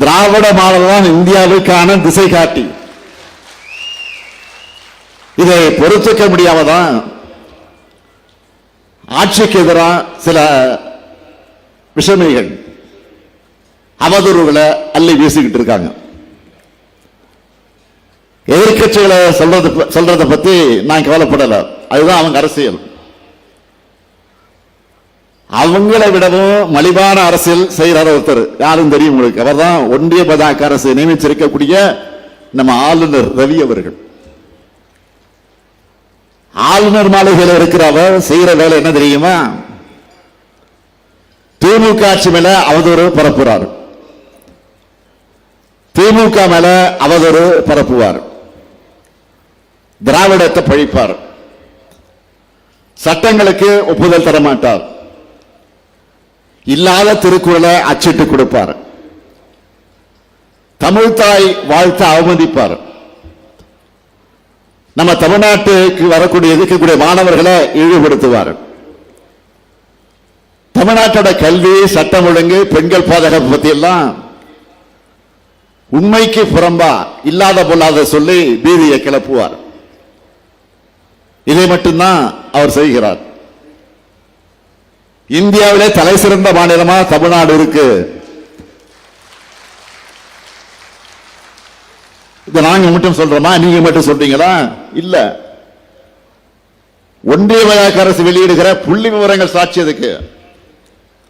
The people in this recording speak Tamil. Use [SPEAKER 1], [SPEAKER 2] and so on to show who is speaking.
[SPEAKER 1] திராவிட மாடல் தான் இந்தியாவுக்கான திசை காட்டி. இதை பொறுத்துக்க முடியாம தான் ஆட்சிக்கு எதிராக சில விஷமைகள் அவதூறுகளை அள்ளி வீசிக்கிட்டு இருக்காங்க. எதிர்க்கட்சிகளை சொல்றது சொல்றதை பத்தி நான் கவலைப்படல. அதுதான் அவங்க அரசியல். அவங்களை விடவும் மலிவான அரசியல் செய்கிறார் ஒருத்தர். யாரும் தெரியும் உங்களுக்கு. அவர்தான் ஒன்றிய பதாக்க அரசு நியமிச்சிருக்கக்கூடிய நம்ம ஆளுநர் ரவி அவர்கள். ஆளுநர் மாளிகையில் இருக்கிற அவர் செய்யற வேலை என்ன தெரியுமா? திமுக ஆட்சி மேல அவதூறு பரப்புறார். திமுக மேல அவதூறு பரப்புவார். திராவிடத்தை பழிப்பார். சட்டங்களுக்கு ஒப்புதல் தர மாட்டார் இல்லாத திருக்குறளை அச்சிட்டு கொடுப்பார். தமிழ்தாய் வாழ்த்து அவமதிப்பார். நம்ம தமிழ்நாட்டுக்கு வரக்கூடிய இருக்கக்கூடிய மாணவர்களை இழிவுபடுத்துவார். தமிழ்நாட்டோட கல்வி சட்டம் ஒழுங்கு பெண்கள் பாதுகாப்பு பத்தி எல்லாம் உண்மைக்கு புறம்பா இல்லாத பொல்லாத சொல்லி பீதியை கிளப்புவார். இதை மட்டும்தான் அவர் செய்கிறார். இந்தியாவிலே தலை சிறந்த மாநிலமா தமிழ்நாடு இருக்கு. இதை நாங்க மட்டும் சொல்றோமா? நீங்க மட்டும் சொல்றீங்களா? இல்ல. ஒன்றிய வழக்கு அரசு வெளியிடுகிற புள்ளி விவரங்கள் சாட்சி அதுக்கு